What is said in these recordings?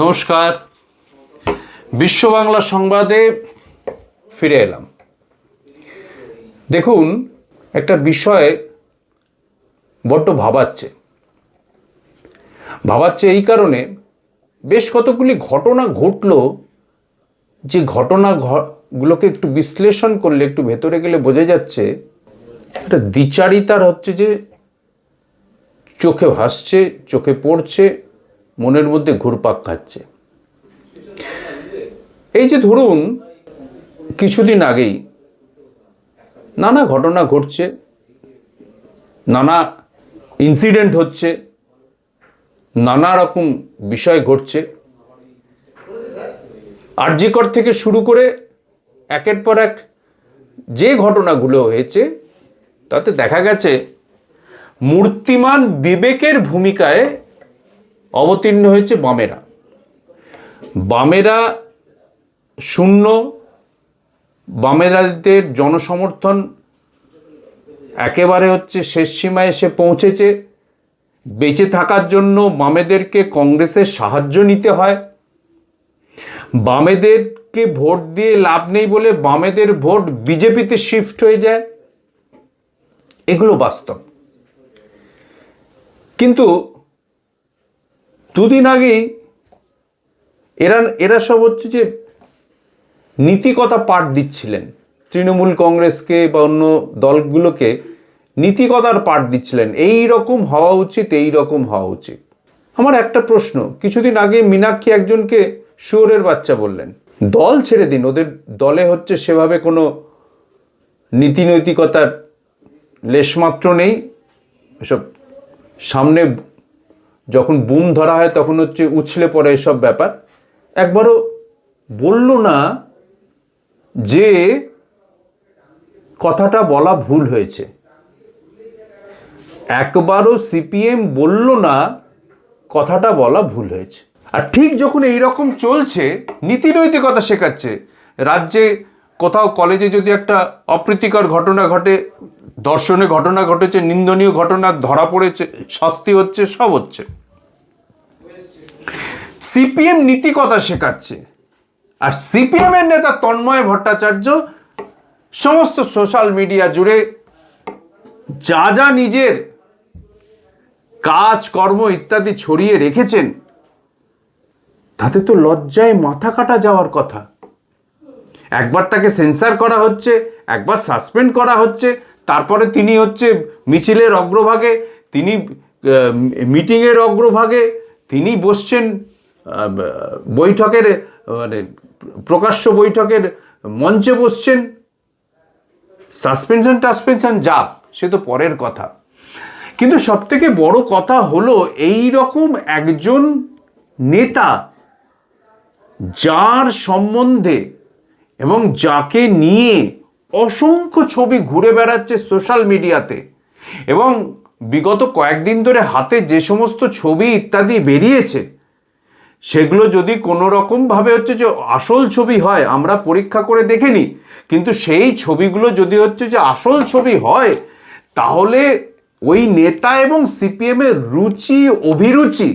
নমস্কার। বিশ্ব বাংলা সংবাদে ফিরে এলাম। দেখুন, একটা বিষয় বড্ড ভাবাচ্ছে। ভাবাচ্ছে এই কারণে বেশ কতগুলি ঘটনা ঘটলো, যে ঘটনা গুলোকে একটু বিশ্লেষণ করলে, একটু ভেতরে গেলে বোঝা যাচ্ছে, একটা দ্বিচারিতার হচ্ছে যে চোখে ভাসছে, চোখে পড়ছে মনের মধ্যে ঘুরপাক খাচ্ছে। এই যে ধরুন, কিছুদিন আগেই নানা ঘটনা ঘটছে, নানা ইনসিডেন্ট হচ্ছে, নানা রকম বিষয় ঘটছে। আরজিকর থেকে শুরু করে একের পর এক যে ঘটনাগুলো হয়েছে, তাতে দেখা গেছে, মূর্তিমান বিবেকের ভূমিকায় অবতীর্ণ হয়েছে বামেরা। বামেরা শূন্য, বামেরাদের জনসমর্থন একেবারে হচ্ছে শেষ সীমায় এসে পৌঁছেছে। বেঁচে থাকার জন্য বামেদেরকে কংগ্রেসের সাহায্য নিতে হয়। বামেদেরকে ভোট দিয়ে লাভ নেই বলে বামেদের ভোট বিজেপিতে শিফট হয়ে যায়। এগুলো বাস্তব। কিন্তু দুদিন আগেই এরা এরা সব হচ্ছে যে নীতিকথা পাঠ দিচ্ছিলেন। তৃণমূল কংগ্রেসকে বা অন্য দলগুলোকে নীতিকথার পাঠ দিচ্ছিলেন। এই রকম হওয়া উচিত, এই রকম হওয়া উচিত। আমার একটা প্রশ্ন, কিছুদিন আগে মীনাক্ষী একজনকে শুয়োরের বাচ্চা বললেন। দল ছেড়ে দিন, ওদের দলে হচ্ছে সেভাবে কোনো নীতি নৈতিকতার লেশমাত্র নেই। এসব সামনে যখন বুম ধরা হয় তখন হচ্ছে উছলে পড়ে এসব ব্যাপার। একবারও বলল না যে কথাটা বলা ভুল হয়েছে। একবারও সিপিএম বলল না কথাটা বলা ভুল হয়েছে। আর ঠিক যখন এই রকম চলছে, নীতিনৈতিকতা শেখাচ্ছে, রাজ্যে কোথাও কলেজে যদি একটা অপ্রীতিকর ঘটনা ঘটে, দর্শনে ঘটনা ঘটেছে, নিন্দনীয় ঘটনা ধরা পড়েছে, শাস্তি হচ্ছে, সব হচ্ছে। সিপিএম নীতিকথা শেখাচ্ছে। আর সিপিএম এর নেতা তন্ময় ভট্টাচার্য সমস্ত সোশ্যাল মিডিয়া জুড়ে যা যা নিজের কাজ, কর্ম ইত্যাদি ছড়িয়ে রেখেছেন, তাতে তো লজ্জায় মাথা কাটা যাওয়ার কথা। একবার তাকে সেন্সার করা হচ্ছে, একবার সাসপেন্ড করা হচ্ছে, তারপরে তিনি হচ্ছে মিছিলের অগ্রভাগে, তিনি মিটিংয়ের অগ্রভাগে, তিনি বসছেন বৈঠকের মানে প্রকাশ্য বৈঠকের মঞ্চে বসছেন। সাসপেনশন, টাসপেনশন যাক সে তো পরের কথা। কিন্তু সবথেকে বড় কথা হলো, এই রকম একজন নেতা, যার সম্বন্ধে এবং যাকে নিয়ে অসংখ্য ছবি ঘুরে বেড়াচ্ছে সোশ্যাল মিডিয়াতে এবং বিগত কয়েকদিন ধরে হাতে যে সমস্ত ছবি ইত্যাদি বেরিয়েছে, সেগুলো যদি কোনো রকমভাবে হচ্ছে যে আসল ছবি হয়, আমরা পরীক্ষা করে দেখিনি কিন্তু সেই ছবিগুলো যদি হচ্ছে যে আসল ছবি হয়, তাহলে ওই নেতা এবং সিপিএমের রুচি, অভিরুচি,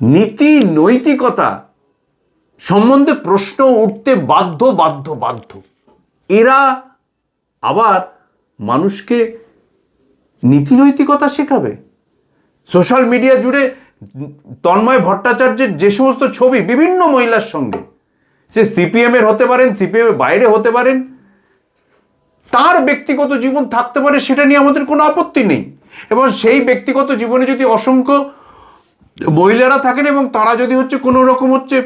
নীতি, নৈতিকতা সম্বন্ধে প্রশ্ন উঠতে বাধ্য বাধ্য বাধ্য। এরা আবার মানুষকে নীতিনৈতিকতা শেখাবে। সোশ্যাল মিডিয়া জুড়ে তন্ময় ভট্টাচার্যের যে সমস্ত ছবি বিভিন্ন মহিলার সঙ্গে, সে সিপিএম এর হতে পারেন সিপিএম এর বাইরে হতে পারেন, তার ব্যক্তিগত জীবন থাকতে পারে সেটা নিয়ে আমাদের কোনো আপত্তি নেই। এবং সেই ব্যক্তিগত জীবনে যদি অসংখ্য মহিলারা থাকেন এবং তারা যদি হচ্ছে কোনো রকম হচ্ছে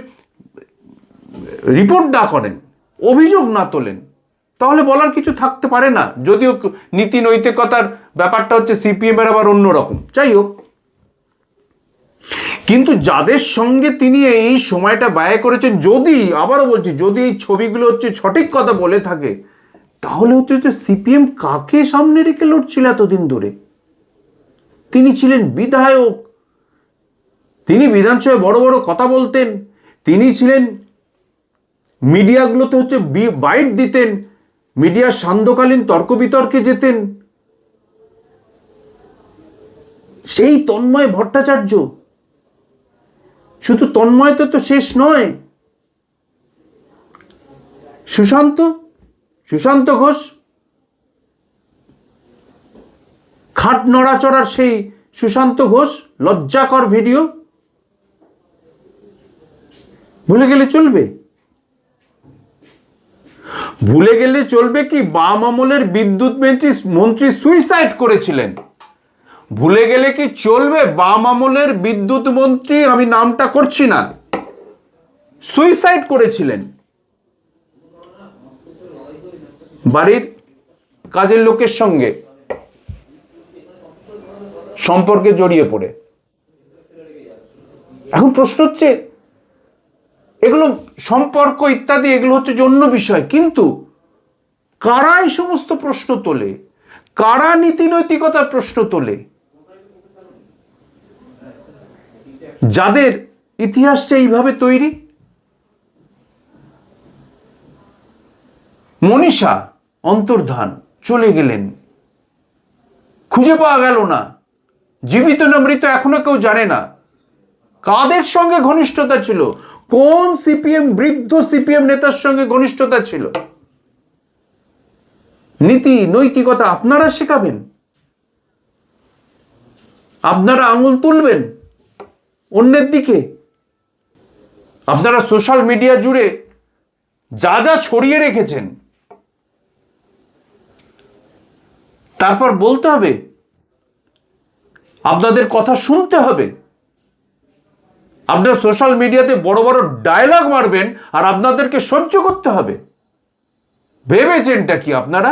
রিপোর্ট না করেন, অভিযোগ না তোলেন, তাহলে বলার কিছু থাকতে পারে না। যদিও নীতি নৈতিকতার ব্যাপারটা হচ্ছে সিপিএম এর আবার অন্যরকম যাই হোক। কিন্তু যাদের সঙ্গে তিনি এই সময়টা ব্যয় করেছেন, যদি, আবারও বলছি, যদি এই ছবিগুলো হচ্ছে সঠিক কথা বলে থাকে, তাহলে হচ্ছে যে সিপিএম কাকে সামনে রেখে লড়ছিল এতদিন ধরে? তিনি ছিলেন বিধায়ক। তিনি বিধানসভায় বড় বড় কথা বলতেন। তিনি ছিলেন মিডিয়াগুলোতে হচ্ছে বাইট দিতেন, মিডিয়ার সান্ধ্যকালীন তর্ক বিতর্কে যেতেন। সেই তন্ময় ভট্টাচার্য, শুধু তন্ময়তে তো শেষ নয়। সুশান্ত সুশান্ত ঘোষ, খাট নড়াচড়ার সেই সুশান্ত ঘোষ, লজ্জাকর ভিডিও। ভুলে গেলে চলবে? ভুলে গেলে চলবে কি? বাম আমলের বিদ্যুৎ মন্ত্রী মন্ত্রী সুইসাইড করেছিলেন। ভুলে গেলে কি চলবে? বাম আমলের বিদ্যুৎ মন্ত্রী, আমি নামটা করছি না। সুইসাইড করেছিলেন। বাড়ির কাজের লোকের সঙ্গে সম্পর্কে জড়িয়ে পড়ে। এখন প্রশ্ন হচ্ছে এগুলো সম্পর্ক ইত্যাদি, এগুলো হচ্ছে অন্য বিষয়। কিন্তু কারা এই সমস্ত প্রশ্ন তোলে? কারা নীতি নৈতিকতার প্রশ্ন তোলে? যাদের ইতিহাসটা এইভাবে তৈরি? মনীষা অন্তর্ধান, চলে গেলেন। খুঁজে পাওয়া গেল না। জীবিত না মৃত এখনও কেউ জানে না। কাদের সঙ্গে ঘনিষ্ঠতা ছিল? কোন সিপিএম, বৃদ্ধ সিপিএম নেতার সঙ্গে ঘনিষ্ঠতা ছিল? নীতি, নৈতিকতা আপনারা শেখাবেন। আপনারা আঙুল তুলবেন অন্যের দিকে। আপনারা সোশ্যাল মিডিয়া জুড়ে যা যা ছড়িয়ে রেখেছেন, তারপর বলতে হবে, আপনাদের কথা শুনতে হবে। আপনার সোশ্যাল মিডিয়াতে বড় বড় ডায়লগ মারবেন আর আপনাদেরকে সহ্য করতে হবে। ভেবেছেনটা কি আপনারা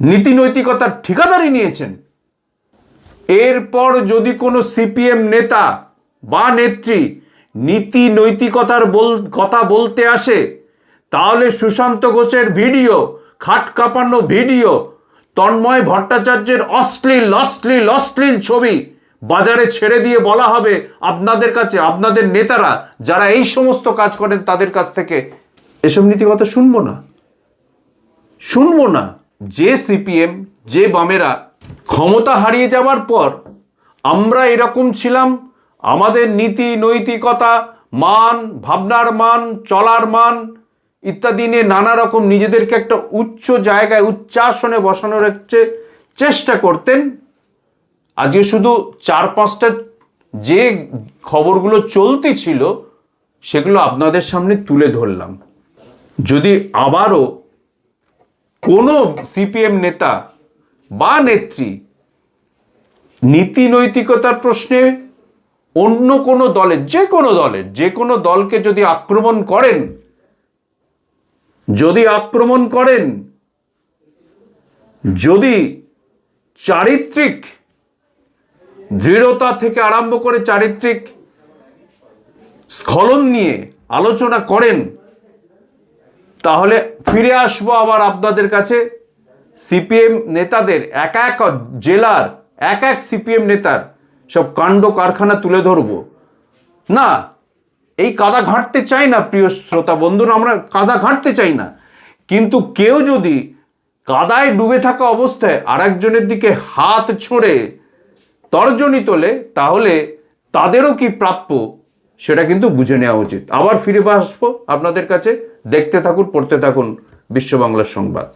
নীতি নৈতিকতার ঠিকাদারি নিয়েছেন? এরপর যদি কোনো সিপিএম নেতা বা নেত্রী নীতি নৈতিকতার বল, কথা বলতে আসে, তাহলে সুশান্ত ঘোষের ভিডিও, খাট কাঁপানো ভিডিও, তন্ময় ভট্টাচার্যের অশ্লীল অশ্লীল অশ্লীল ছবি বাজারে ছেড়ে দিয়ে বলা হবে আপনাদের কাছে, আপনাদের নেতারা যারা এই সমস্ত কাজ করেন তাদের কাছ থেকে এসব নীতিকথা শুনব না। শুনব না যে সিপিএম, যে বামেরা ক্ষমতা হারিয়ে যাওয়ার পর আমরা এরকম ছিলাম, আমাদের নীতি, নৈতিকতা, মান, ভাবনার মান, চলার মান ইত্যাদি নিয়ে নানা রকম নিজেদেরকে একটা উচ্চ জায়গায় উচ্চাসনে বসানোর চেষ্টা করতেন। আজকে শুধু চার পাঁচটা যে খবরগুলো চলতি ছিল, সেগুলো আপনাদের সামনে তুলে ধরলাম। যদি আবারও কোনো সিপিএম নেতা বা নেত্রী নীতি নৈতিকতার প্রশ্নে অন্য কোনো দলের যে কোনো দলের যে কোনো দলকে যদি আক্রমণ করেন, যদি আক্রমণ করেন, যদি চারিত্রিক দৃঢ়তা থেকে আরম্ভ করে চারিত্রিক স্খলন নিয়ে আলোচনা করেন, তাহলে ফিরে আসব আবার আপনাদের কাছে। সিপিএম নেতাদের, এক এক জেলার, এক এক সিপিএম নেতার সব কাণ্ড কারখানা তুলে ধরবো। না, এই কাদা ঘাঁটতে চাই না প্রিয় শ্রোতা বন্ধুরা, আমরা কাদা ঘাঁটতে চাই না। কিন্তু কেউ যদি কাদায় ডুবে থাকা অবস্থায় আরেকজনের দিকে হাত ছড়ে তর্জনী তোলে, তাহলে তাদেরও কি প্রাপ্য? সেটা কিন্তু বুঝে নেওয়া উচিত। আবার ফিরে আসব আপনাদের কাছে। দেখতে থাকুন, পড়তে থাকুন বিশ্ব বাংলার সংবাদ।